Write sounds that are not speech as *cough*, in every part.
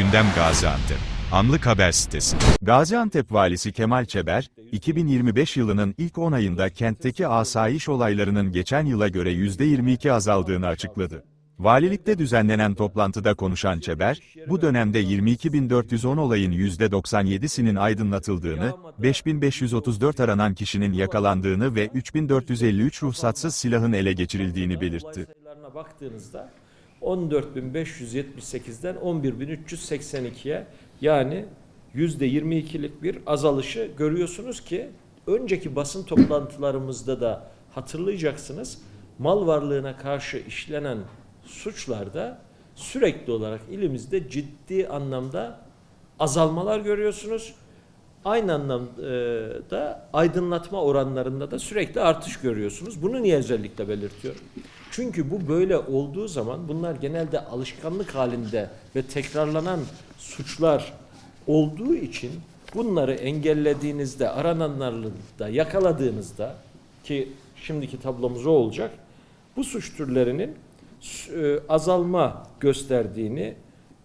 Gündem Gaziantep. Anlık Haber Sitesi. Gaziantep Valisi Kemal Çeber, 2025 yılının ilk 10 ayında kentteki asayiş olaylarının geçen yıla göre %22 azaldığını açıkladı. Valilikte düzenlenen toplantıda konuşan Çeber, bu dönemde 22.410 olayın %97'sinin aydınlatıldığını, 5.534 aranan kişinin yakalandığını ve 3.453 ruhsatsız silahın ele geçirildiğini belirtti. Sayılarına baktığınızda 14.578'den 11.382'ye yani %22'lik bir azalışı görüyorsunuz ki önceki basın toplantılarımızda da hatırlayacaksınız mal varlığına karşı işlenen suçlarda sürekli olarak ilimizde ciddi anlamda azalmalar görüyorsunuz. Aynı anlamda aydınlatma oranlarında da sürekli artış görüyorsunuz. Bunu niye özellikle belirtiyorum? Çünkü bu böyle olduğu zaman bunlar genelde alışkanlık halinde ve tekrarlanan suçlar olduğu için bunları engellediğinizde, arananlarını da yakaladığınızda ki şimdiki tablomuz o olacak. Bu suç türlerinin e, azalma gösterdiğini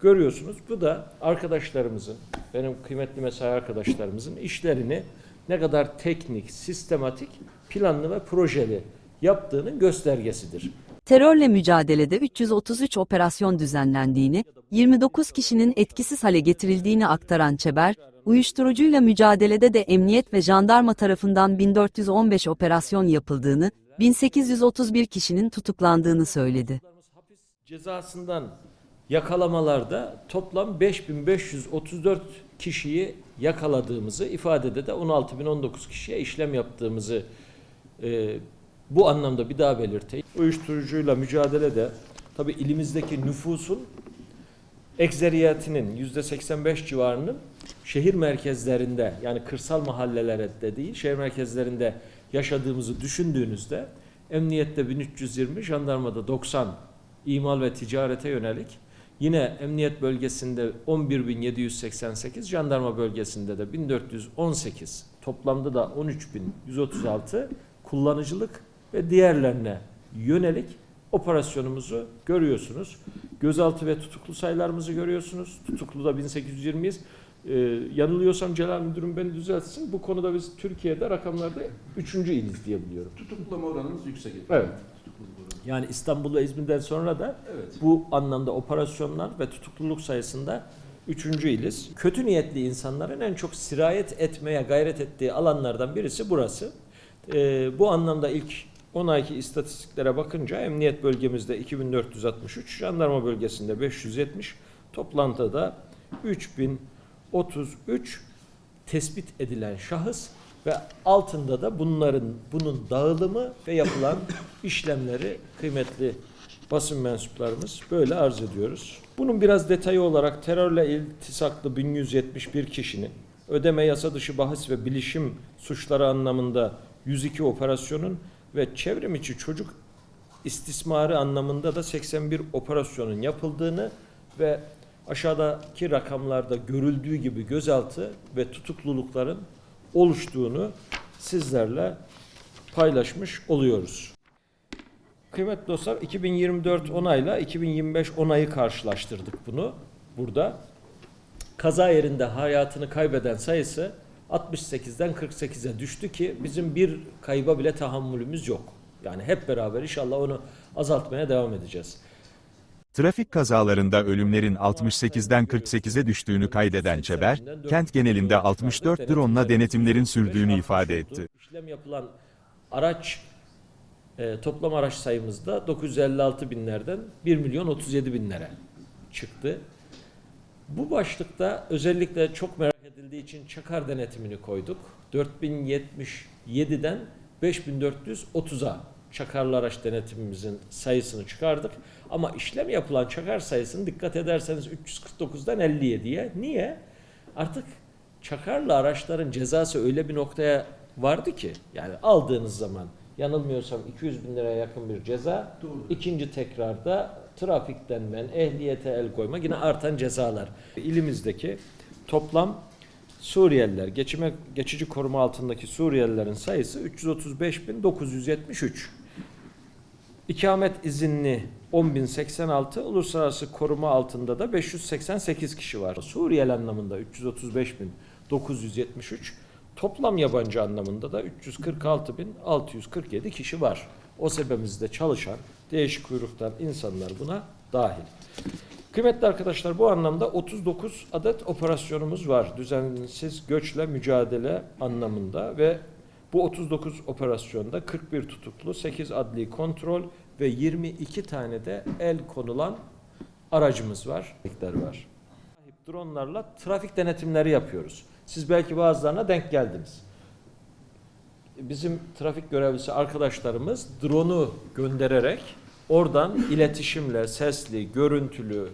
görüyorsunuz. Bu da arkadaşlarımızın, benim kıymetli mesai arkadaşlarımızın işlerini ne kadar teknik, sistematik, planlı ve projeli yaptığının göstergesidir. Terörle mücadelede 333 operasyon düzenlendiğini, 29 kişinin etkisiz hale getirildiğini aktaran Çeber, uyuşturucuyla mücadelede de emniyet ve jandarma tarafından 1415 operasyon yapıldığını, 1831 kişinin tutuklandığını söyledi. Cezasından yakalamalarda toplam 5534 kişiyi yakaladığımızı, ifadede de 16.019 kişiye işlem yaptığımızı e, bu anlamda bir daha belirteyim. Uyuşturucuyla mücadelede tabi ilimizdeki nüfusun ekseriyetinin %85 civarının şehir merkezlerinde yani kırsal mahallelerde değil şehir merkezlerinde yaşadığımızı düşündüğünüzde emniyette 1320, jandarmada 90 imal ve ticarete yönelik yine emniyet bölgesinde 11.788, jandarma bölgesinde de 1418 toplamda da 13.136 kullanıcılık ve diğerlerine yönelik operasyonumuzu görüyorsunuz. Gözaltı ve tutuklu sayılarımızı görüyorsunuz. Tutuklu da 1820'yiz. Ee, yanılıyorsam Celal Müdürüm beni düzeltsin. Bu konuda biz Türkiye'de rakamlarda üçüncü iliz diye biliyorum. Tutuklama oranımız yüksek. Evet. Oranı. Yani İstanbul ve İzmir'den sonra da Evet. bu anlamda operasyonlar ve tutukluluk sayısında üçüncü iliz. Kötü niyetli insanların en çok sirayet etmeye gayret ettiği alanlardan birisi burası. Ee, bu anlamda ilk 10 ayki istatistiklere bakınca emniyet bölgemizde 2463, jandarma bölgesinde 570, toplantıda 3033 tespit edilen şahıs ve altında da bunların bunun dağılımı ve yapılan *coughs* işlemleri kıymetli basın mensuplarımız böyle arz ediyoruz. Bunun biraz detayı olarak terörle iltisaklı 1171 kişinin ödeme yasa dışı bahis ve bilişim suçları anlamında 102 operasyonun ve çevrim içi çocuk istismarı anlamında da 81 operasyonun yapıldığını ve aşağıdaki rakamlarda görüldüğü gibi gözaltı ve tutuklulukların oluştuğunu sizlerle paylaşmış oluyoruz. Kıymetli dostlar 2024 onayla 2025 onayı karşılaştırdık bunu burada. Kaza yerinde hayatını kaybeden sayısı 68'den 48'e düştü ki bizim bir kayba bile tahammülümüz yok. Yani hep beraber inşallah onu azaltmaya devam edeceğiz. Trafik kazalarında ölümlerin 68'den 48'e düştüğünü kaydeden Çeber, kent genelinde 64 drone'la denetimlerin sürdüğünü ifade etti. İşlem yapılan araç e, toplam araç sayımızda 956 binlerden 1 milyon 37 binlere çıktı. Bu başlıkta özellikle çok merak edildiği için çakar denetimini koyduk. 4077'den 5430'a çakarlı araç denetimimizin sayısını çıkardık. Ama işlem yapılan çakar sayısını dikkat ederseniz 349'dan 57'ye. Niye? Artık çakarlı araçların cezası öyle bir noktaya vardı ki yani aldığınız zaman yanılmıyorsam 200 bin liraya yakın bir ceza. Doğrudur. İkinci tekrarda trafikten men, ehliyete el koyma yine artan cezalar. İlimizdeki toplam Suriyeliler, geçime, geçici koruma altındaki Suriyelilerin sayısı 335.973. İkamet izinli 10.086, uluslararası koruma altında da 588 kişi var. Suriyeli anlamında 335.973, toplam yabancı anlamında da 346.647 kişi var. O sebebimizde çalışan değişik kuyruktan insanlar buna dahil. Kıymetli arkadaşlar bu anlamda 39 adet operasyonumuz var. Düzensiz göçle mücadele anlamında ve bu 39 operasyonda 41 tutuklu, 8 adli kontrol ve 22 tane de el konulan aracımız var. Var. Dronlarla trafik denetimleri yapıyoruz. Siz belki bazılarına denk geldiniz. Bizim trafik görevlisi arkadaşlarımız drone'u göndererek oradan iletişimle, sesli, görüntülü,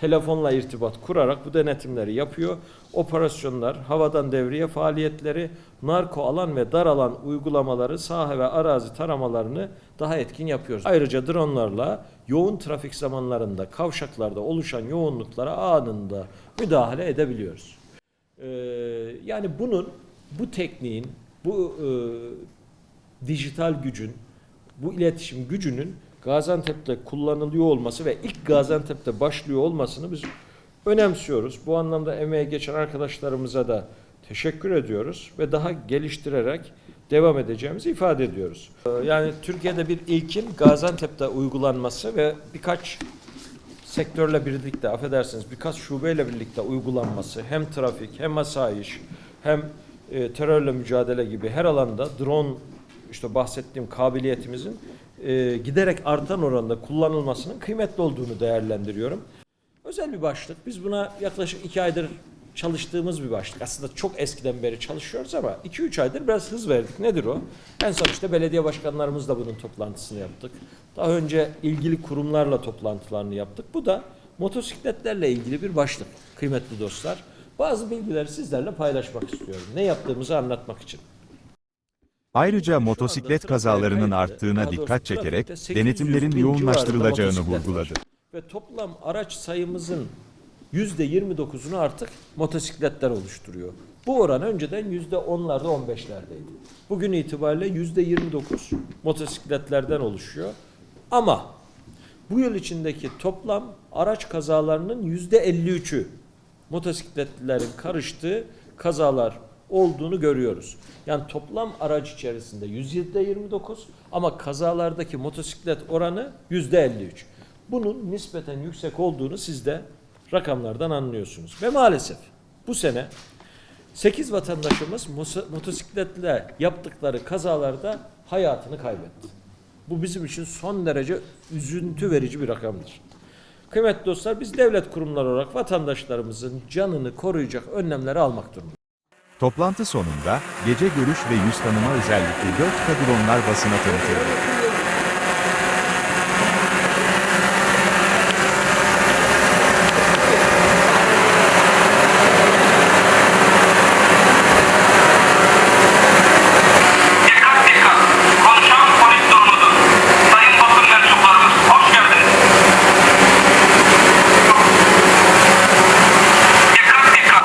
telefonla irtibat kurarak bu denetimleri yapıyor. Operasyonlar, havadan devriye faaliyetleri, narko alan ve dar alan uygulamaları, saha ve arazi taramalarını daha etkin yapıyoruz. Ayrıca dronlarla yoğun trafik zamanlarında kavşaklarda oluşan yoğunluklara anında müdahale edebiliyoruz. Ee, yani bunun, bu tekniğin, bu e, dijital gücün, bu iletişim gücünün Gaziantep'te kullanılıyor olması ve ilk Gaziantep'te başlıyor olmasını biz önemsiyoruz. Bu anlamda emeğe geçen arkadaşlarımıza da teşekkür ediyoruz ve daha geliştirerek devam edeceğimizi ifade ediyoruz. Ee, Yani Türkiye'de bir ilkin Gaziantep'te uygulanması ve birkaç sektörle birlikte, affedersiniz birkaç şubeyle birlikte uygulanması hem trafik hem asayiş hem e, terörle mücadele gibi her alanda drone işte bahsettiğim kabiliyetimizin e, giderek artan oranda kullanılmasının kıymetli olduğunu değerlendiriyorum. Özel bir başlık. Biz buna yaklaşık iki aydır çalıştığımız bir başlık. Aslında çok eskiden beri çalışıyoruz ama 2-3 aydır biraz hız verdik. Nedir o? En son işte belediye başkanlarımızla bunun toplantısını yaptık. Daha önce ilgili kurumlarla toplantılarını yaptık. Bu da motosikletlerle ilgili bir başlık kıymetli dostlar. Bazı bilgileri sizlerle paylaşmak istiyorum. Ne yaptığımızı anlatmak için. Ayrıca motosiklet kazalarının arttığına dikkat çekerek denetimlerin yoğunlaştırılacağını vurguladı. Ve toplam araç sayımızın %29'unu artık motosikletler oluşturuyor. Bu oran önceden %10'larda 15'lerdeydi. Bugün itibariyle %29 motosikletlerden oluşuyor. Ama bu yıl içindeki toplam araç kazalarının %53'ü motosikletlilerin karıştığı kazalar olduğunu görüyoruz. Yani toplam araç içerisinde %29 ama kazalardaki motosiklet oranı %53. Bunun nispeten yüksek olduğunu siz de rakamlardan anlıyorsunuz. Ve maalesef bu sene 8 vatandaşımız motosikletle yaptıkları kazalarda hayatını kaybetti. Bu bizim için son derece üzüntü verici bir rakamdır. Kıymetli dostlar biz devlet kurumları olarak vatandaşlarımızın canını koruyacak önlemleri almak durumundayız. Toplantı sonunda, gece görüş ve yüz tanıma özellikli 4 kadronlar basına tanıtıldı. Dikkat dikkat! Konuşan polis durumudur. Sayın basın mensuplarımız hoş geldiniz. Dikkat dikkat!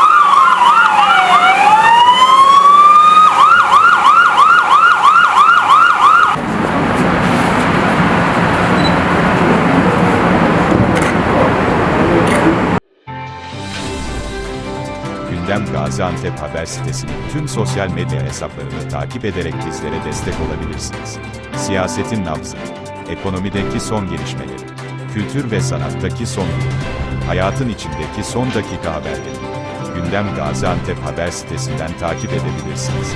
Gündem Gaziantep Haber sitesinin tüm sosyal medya hesaplarını takip ederek bizlere destek olabilirsiniz. Siyasetin nabzı, ekonomideki son gelişmeleri, kültür ve sanattaki son durum, hayatın içindeki son dakika haberleri. Gündem Gaziantep Haber sitesinden takip edebilirsiniz.